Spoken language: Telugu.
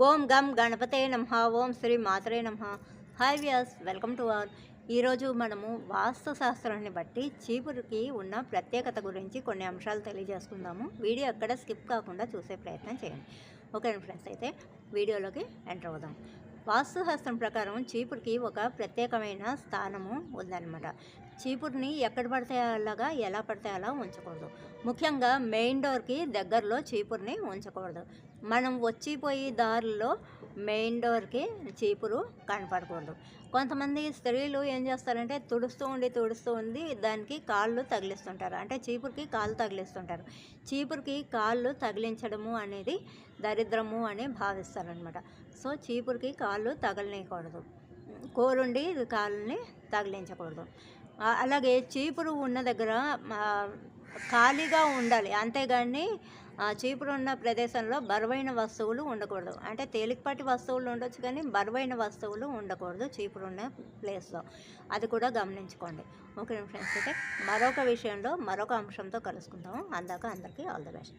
ఓం గం గణపతే నమ ఓం శ్రీ మాతరే నమ. హాయ్ వ్యాస్ వెల్కమ్ టు ఆర్ ఈరోజు మనము వాస్తు శాస్త్రాన్ని బట్టి చీపురుకి ఉన్న ప్రత్యేకత గురించి కొన్ని అంశాలు తెలియజేసుకుందాము. వీడియో ఎక్కడ స్కిప్ కాకుండా చూసే ప్రయత్నం చేయండి. Okay friends? అయితే వీడియోలోకి ఎంటర్ అవుదాం. వాస్తుశాస్త్రం ప్రకారం చీపురుకి ఒక ప్రత్యేకమైన స్థానము ఉందన్నమాట. చీపురుని ఎక్కడ పడితే అలాగా ఎలా పడితే అలా ఉంచకూడదు. ముఖ్యంగా మెయిన్ డోర్కి దగ్గరలో చీపురుని ఉంచకూడదు. మనం వచ్చిపోయి దారిలో మెయిన్ డోర్కి చీపురు కనపడకూడదు. కొంతమంది స్త్రీలు ఏం చేస్తారంటే తుడుస్తూ ఉండి తుడుస్తూ ఉండి దానికి కాళ్ళు తగిలిస్తుంటారు. అంటే చీపురుకి కాళ్ళు తగిలిస్తుంటారు. చీపురుకి కాళ్ళు తగిలించడము అనేది దరిద్రము అని భావిస్తారనమాట సో చీపురుకి కాళ్ళు తగలనేయకూడదు. కోరుండి కాళ్ళని తగిలించకూడదు. అలాగే చీపురు ఉన్న దగ్గర ఖాళీగా ఉండాలి. అంతేగాని ఆ, చీపురు ఉన్న ప్రదేశంలో బరువైన వస్తువులు ఉండకూడదు. అంటే తేలికపాటి వస్తువులు ఉండొచ్చు కానీ బరువైన వస్తువులు ఉండకూడదు చీపురు ఉన్న ప్లేస్లో. అది కూడా గమనించుకోండి. ఓకే ఫ్రెండ్స్ అయితే మరొక విషయంలో మరొక అంశంతో కలుసుకుందాము. అందాక అందరికీ ఆల్ ది బెస్ట్.